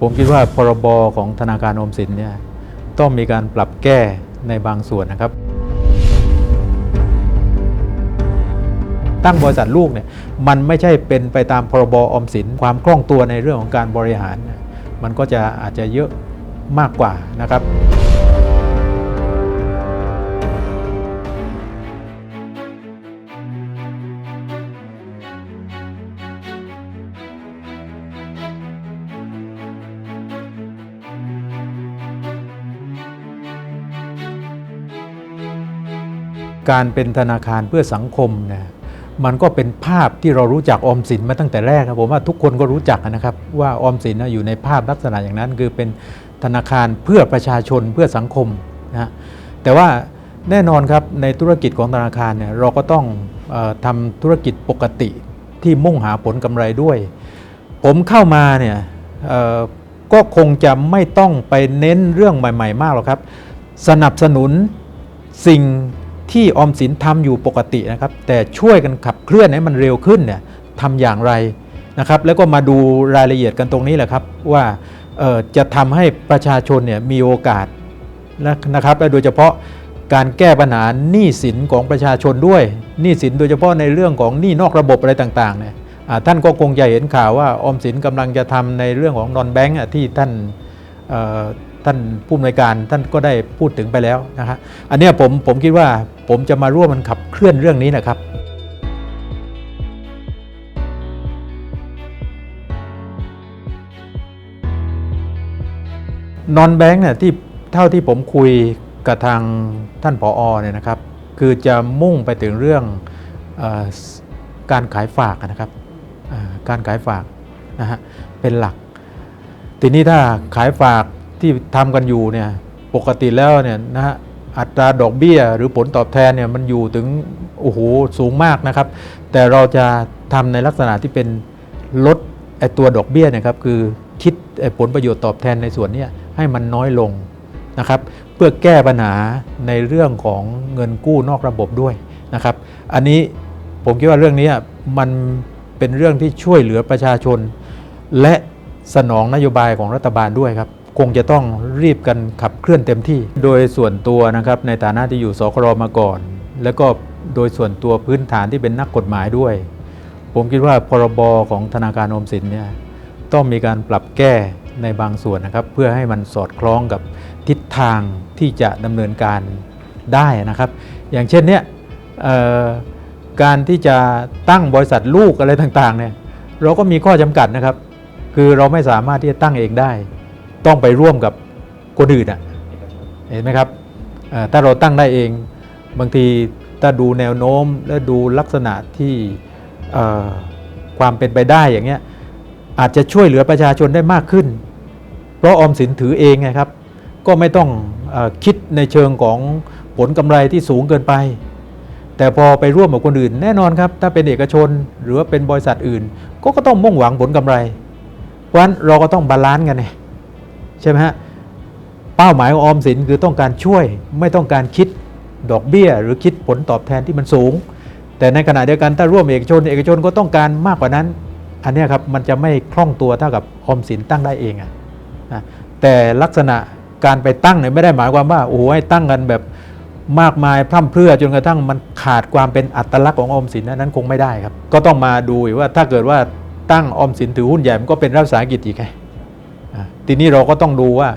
ผมคิดว่าพรบของธนาคารออมสินเนี่ยต้องมีการปรับแก้ในบางส่วนนะครับ ตั้งบริษัทลูกเนี่ยมันไม่ใช่เป็นไปตามพรบออมสิน ความคล่องตัวในเรื่องของการบริหาร มันก็จะอาจจะเยอะมากกว่านะครับ การเป็นธนาคารเพื่อสังคมเนี่ยมันก็เป็นภาพที่เรารู้จักออมสินมาตั้งแต่แรกครับผมว่าทุกคนก็รู้จักนะครับ ว่าออมสินนะอยู่ในภาพลักษณะอย่างนั้น คือเป็นธนาคารเพื่อประชาชนเพื่อสังคมนะแต่ว่าแน่นอนครับในธุรกิจของธนาคารเนี่ยเราก็ต้องออทำธุรกิจปกติที่มุ่งหาผลกำไรด้วย ผมเข้ามาเนี่ยก็คงจะไม่ต้องไปเน้นเรื่องใหม่ ๆ มากหรอกครับ สนับสนุนสิ่ง ที่ออมสินทำอยู่ปกตินะครับ แต่ช่วยกันขับเคลื่อนให้มันเร็วขึ้นเนี่ยทำอย่างไรนะครับ แล้วก็มาดูรายละเอียดกันตรงนี้แหละครับว่าจะทำให้ประชาชนเนี่ยมีโอกาสนะนะครับและโดยเฉพาะการแก้ปัญหาหนี้สินของประชาชนด้วยหนี้สินโดยเฉพาะในเรื่องของหนี้นอกระบบอะไรต่างๆเนี่ยท่านก็คงจะเห็นข่าวว่าออมสินกำลังจะทำในเรื่องของนอนแบงก์ที่ท่าน ท่านผู้อำนวยการท่านก็ได้พูดถึงไปแล้วนะครับอันนี้ผมผมคิดว่าผมจะมาร่วมมันขับเคลื่อนเรื่องนี้นะครับนอนแบงค์เนี่ยที่เท่าที่ผมคุยกับทางท่านผออเนี่ยนะครับ คือจะมุ่งไปถึงเรื่องอการขายฝากนะครับการขายฝากนะฮะเป็นหลัก ทีนี้ถ้าขายฝาก ที่ทำกันอยู่เนี่ยปกติแล้วเนี่ยนะฮะอัตราดอกเบี้ย หรือผลตอบแทนเนี่ยมันอยู่ถึงโอ้โหสูงมากนะครับ แต่เราจะทำในลักษณะที่เป็นลดไอตัวดอกเบี้ยนะครับคือคิดไอผลประโยชน์ตอบแทนในส่วนนี้ให้มันน้อยลงนะครับ เพื่อแก้ปัญหาในเรื่องของเงินกู้นอกระบบด้วยนะครับ อันนี้ผมคิดว่าเรื่องนี้มันเป็นเรื่องที่ช่วยเหลือประชาชน และสนองนโยบายของรัฐบาลด้วยครับ คงจะต้องรีบกันขับเคลื่อนเต็มที่ โดยส่วนตัวนะครับในฐานะที่อยู่สครมาก่อน แล้วก็โดยส่วนตัวพื้นฐานที่เป็นนักกฎหมายด้วย ผมคิดว่าพรบของธนาคารอมสินเนี่ยต้องมีการปรับแก้ในบางส่วนนะครับ เพื่อให้มันสอดคล้องกับทิศทางที่จะดำเนินการได้นะครับ อย่างเช่นเนี้ยการที่จะตั้งบริษัทลูกอะไรต่างๆเนี่ยเราก็มีข้อจำกัดนะครับ คือเราไม่สามารถที่จะตั้งเองได้ ต้องไปร่วมกับคนอื่นอะเห็นไหมครับเอ่อถ้าเราตั้งได้เองบางทีถ้าดูแนวโน้มและดูลักษณะที่เอ่อความเป็นไปได้อย่างเงี้ยอาจจะช่วยเหลือประชาชนได้มากขึ้น เพราะออมสินถือเองไงครับ ก็ไม่ต้องเออคิดในเชิงของผลกำไรที่สูงเกินไป แต่พอไปร่วมกับคนอื่น แน่นอนครับ ถ้าเป็นเอกชนหรือว่าเป็นบริษัทอื่น ก็ก็ต้องมุ่งหวังผลกำไร เพราะฉะนั้นเราก็ต้องบาลานซ์กันไง ใช่ไหมฮะเป้าหมายของออมสินคือต้องการช่วยไม่ต้องการคิดดอกเบี้ย หรือคิดผลตอบแทนที่มันสูง แต่ในขณะเดียวกันถ้าร่วมเอกชน เอกชนก็ต้องการมากกว่านั้น อันนี้ครับมันจะไม่คล่องตัวเท่ากับออมสินตั้งได้เองอะนะแต่ลักษณะการไปตั้งเนี่ยไม่ได้หมายความว่าโอ้โหให้ตั้งกันแบบมากมายพร่ำเพรื่อจนกระทั่งมันขาดความเป็นอัตลักษณ์ของออมสินนั้นคงไม่ได้ครับ ก็ต้องมาดูว่าถ้าเกิดว่าตั้งออมสินถือหุ้นใหญ่มันก็เป็นรัฐวิสาหกิจอีกไง ทีนี้เราก็ต้องดูว่า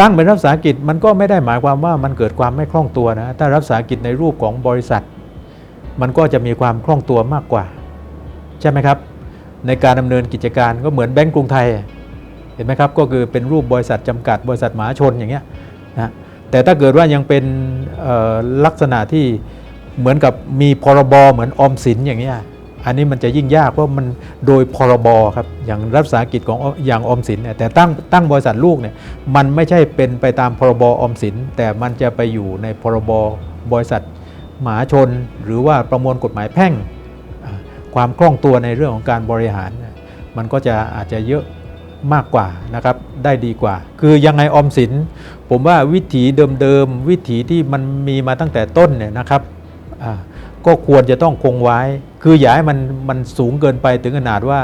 ตั้งเป็นรัฐวิสาหกิจมันก็ไม่ได้หมายความว่ามันเกิดความไม่คล่องตัวนะถ้ารัฐวิสาหกิจในรูปของบริษัท มันก็จะมีความคล่องตัวมากกว่า ใช่ไหมครับ ในการดำเนินกิจการก็เหมือนแบงก์กรุงไทย เห็นไหมครับก็คือเป็นรูปบริษัทจำกัด บริษัทมหาชนอย่างเงี้ยนะแต่ถ้าเกิดว่ายังเป็นลักษณะที่เหมือนกับมีพรบเหมือนออมสินอย่างเงี้ย อันนี้มันจะยิ่งยากเพราะมันโดยพรบครับอย่างรัฐสาหกิจของอย่างออมสินเนี่ยแต่ตั้งตั้งบริษัทลูกเนี่ยมันไม่ใช่เป็นไปตามพรบออมสิน แต่มันจะไปอยู่ในพรบบริษัทมหาชน หรือว่าประมวลกฎหมายแพ่ง ความคล่องตัวในเรื่องของการบริหาร มันก็จะอาจจะเยอะมากกว่านะครับได้ดีกว่า คือยังไงออมสิน ผมว่าวิถีเดิมๆวิถีที่มันมีมาตั้งแต่ต้นเนี่ยนะครับอ่า ก็ควรจะต้องคงไว้ คืออย่าให้มันมันสูงเกินไปถึงขนาดว่า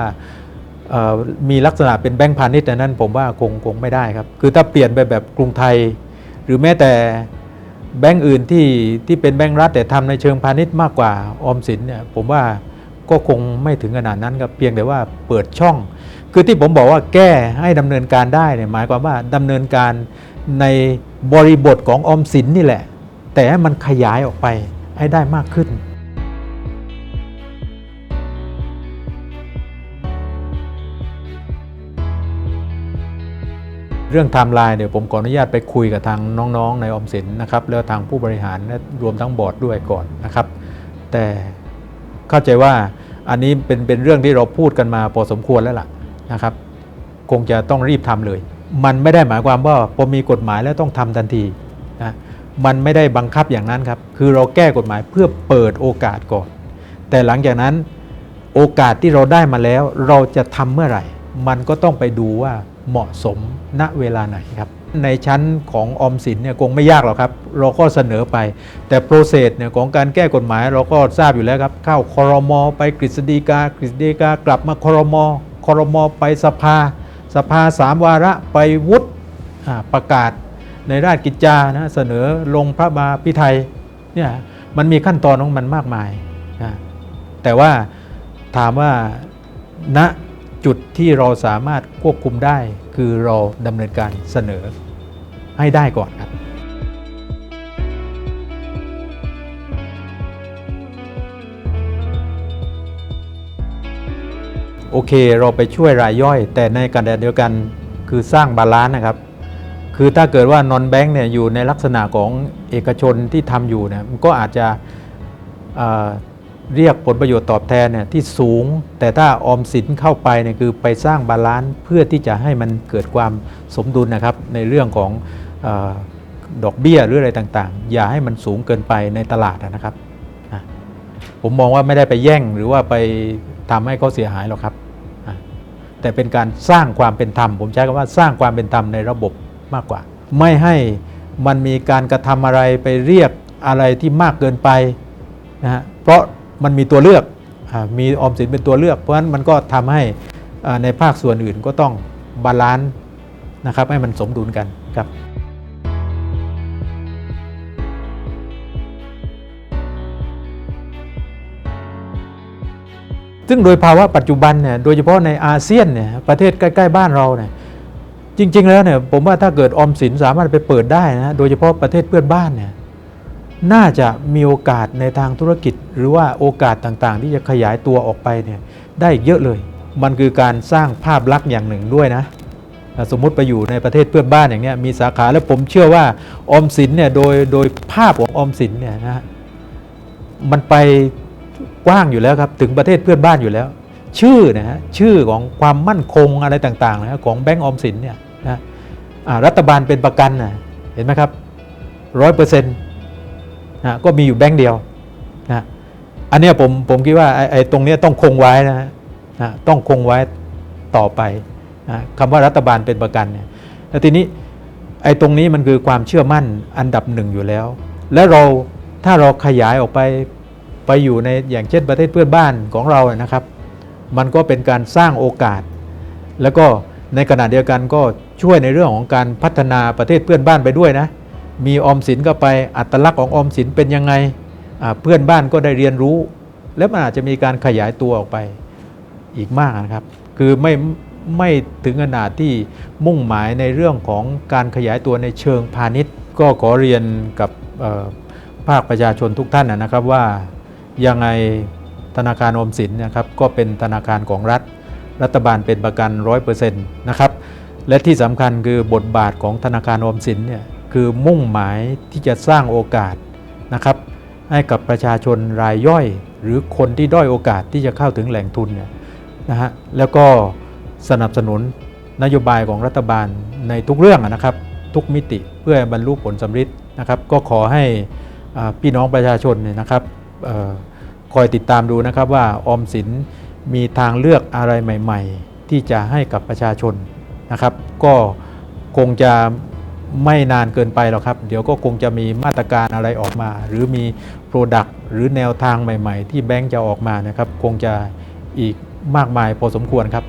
มีลักษณะเป็นแบงก์พาณิชย์อันนั้นผมว่าคงคงไม่ได้ครับ คือถ้าเปลี่ยนไปแบบกรุงไทย หรือแม้แต่แบงก์อื่นที่ที่เป็นแบงก์รัฐแต่ทำในเชิงพาณิชย์มากกว่าออมสินเนี่ยผมว่าก็คงไม่ถึงขนาดนั้นครับเพียงแต่ว่าเปิดช่อง คือที่ผมบอกว่าแก้ให้ดำเนินการได้เนี่ยหมายความว่าดำเนินการในบริบทของออมสินนี่แหละ แต่ให้มันขยายออกไป ให้ได้มากขึ้นเรื่องไทม์ไลน์เดี๋ยวผมขออนุญาตไปคุยกับทางน้องๆ ในออมสินนะครับแล้วทางผู้บริหารและรวมทั้งบอร์ดด้วยก่อนนะครับ แต่เข้าใจว่าอันนี้เป็นเป็นเรื่องที่เราพูดกันมาพอสมควรแล้วล่ะนะครับ คงจะต้องรีบทำเลย มันไม่ได้หมายความว่าพอมีกฎหมายแล้วต้องทำทันทีนะ มันไม่ได้บังคับอย่างนั้นครับ คือเราแก้กฎหมายเพื่อเปิดโอกาสก่อน แต่หลังจากนั้นโอกาสที่เราได้มาแล้ว เราจะทำเมื่อไหร่ มันก็ต้องไปดูว่าเหมาะสมณเวลาไหนครับ ในชั้นของออมสินเนี่ยคงไม่ยากหรอกครับ เราก็เสนอไป แต่โปรเซสเนี่ยของการแก้กฎหมายเราก็ทราบอยู่แล้วครับ เข้าคอรมอไปกฤษฎีกากฤษฎีกากลับมาคอรมอคอรมอไปสภา สภาสามวาระไปวุฒิประกาศ ในราชกิจจานะเสนอลงพระบาพิไทยเนี่ยมันมีขั้นตอนของมันมากมายนะแต่ว่าถามว่าณจุดที่เราสามารถควบคุมได้คือเราดำเนินการเสนอให้ได้ก่อนครับโอเค เราไปช่วยรายย่อย แต่ในขณะเดียวกันคือสร้างบาลานซ์นะครับ คือถ้าเกิดว่านอนแบงค์เนี่ยอยู่ในลักษณะของเอกชนที่ทำอยู่เนี่ยมันก็อาจจะเเรียกผลประโยชน์ตอบแทนเนี่ยที่สูง แต่ถ้าออมสินเข้าไปเนี่ยคือไปสร้างบาลานซ์เพื่อที่จะให้มันเกิดความสมดุลนะครับ ในเรื่องของออดอกเบี้ยหรืออะไรต่างๆ อย่าให้มันสูงเกินไปในตลาดนะครับผมมองว่าไม่ได้ไปแย่งหรือว่าไปทำให้เขาเสียหายหรอกครับ แต่เป็นการสร้างความเป็นธรรมผมใช้คำว่าสร้างความเป็นธรรมในระบบ มากกว่า ไม่ให้มันมีการกระทำอะไรไปเรียกอะไรที่มากเกินไปนะฮะเพราะมันมีตัวเลือกอมีออมสินเป็นตัวเลือก เพราะฉะนั้นมันก็ทำให้ในภาคส่วนอื่นก็ต้องบาลานซ์นะครับให้มันสมดุลกันครับซึ่งโดยภาวะปัจจุบันเนี่ยโดยเฉพาะในอาเซียนเนี่ยประเทศใกล้ ๆ บ้านเราเนี่ย จริง ๆ แล้วเนี่ยผมว่าถ้าเกิดออมสินสามารถไปเปิดได้นะโดยเฉพาะประเทศเพื่อนบ้านเนี่ยน่าจะมีโอกาสในทางธุรกิจ หรือว่าโอกาสต่างๆ ที่จะขยายตัวออกไปเนี่ยได้เยอะเลย มันคือการสร้างภาพลักษณ์อย่างหนึ่งด้วยนะสมมุติไปอยู่ในประเทศเพื่อนบ้านอย่างเนี้ยมีสาขาแล้วผมเชื่อว่าออมสินเนี่ยโดยโดยภาพของออมสินเนี่ยนะฮะมันไปกว้างอยู่แล้วครับถึงประเทศเพื่อนบ้านอยู่แล้ว ชื่อนะฮะชื่อของความมั่นคงอะไรต่างๆนะฮะของแบงก์ออมสินเนี่ยนะรัฐบาลเป็นประกันนะเห็นไหมครับร้อยเปอร์เซ็นต์นะก็มีอยู่แบงก์เดียวนะอันนี้ผมผมคิดว่าไอ้ไอตรงนี้ต้องคงไว้นะฮะนะต้องคงไว้ต่อไปนะคำว่ารัฐบาลเป็นประกันเนี่ยแล้วทีนี้ไอ้ตรงนี้มันคือความเชื่อมั่นอันดับหนึ่งอยู่แล้ว แล้วเราถ้าเราขยายออกไปไปอยู่ในอย่างเช่นประเทศเพื่อนบ้านของเราเนี่ยนะครับ มันก็เป็นการสร้างโอกาส แล้วก็ในขณะเดียวกันก็ช่วยในเรื่องของการพัฒนาประเทศเพื่อนบ้านไปด้วยนะ มีออมสินก็ไปอัตลักษณ์ของออมสินเป็นยังไงเพื่อนบ้านก็ได้เรียนรู้ แล้วมันอาจจะมีการขยายตัวออกไปอีกมากนะครับ คือไม่ไม่ถึงขนาดที่มุ่งหมายในเรื่องของการขยายตัวในเชิงพาณิชย์ ก็ขอเรียนกับภาคประชาชนทุกท่านนะครับว่ายังไง ธนาคารออมสินนะครับก็เป็นธนาคารของรัฐ รัฐบาลเป็นประกัน 100%นะครับและที่สำคัญคือบทบาทของธนาคารออมสินเนี่ยคือมุ่งหมายที่จะสร้างโอกาสนะครับให้กับประชาชนรายย่อย หรือคนที่ด้อยโอกาสที่จะเข้าถึงแหล่งทุนเนี่ยนะฮะแล้วก็สนับสนุนนโยบายของรัฐบาลในทุกเรื่องนะครับทุกมิติเพื่อบรรลุผลสำเร็จนะครับก็ขอให้พี่น้องประชาชนเนี่ยนะครับ คอยติดตามดูนะครับว่าออมสินมีทางเลือกอะไรใหม่ ๆ ที่จะให้กับประชาชนนะครับ ก็คงจะไม่นานเกินไปหรอกครับ เดี๋ยวก็คงจะมีมาตรการอะไรออกมา หรือมีโปรดักต์หรือแนวทางใหม่ ๆ ที่แบงก์จะออกมานะครับ คงจะอีกมากมายพอสมควรครับ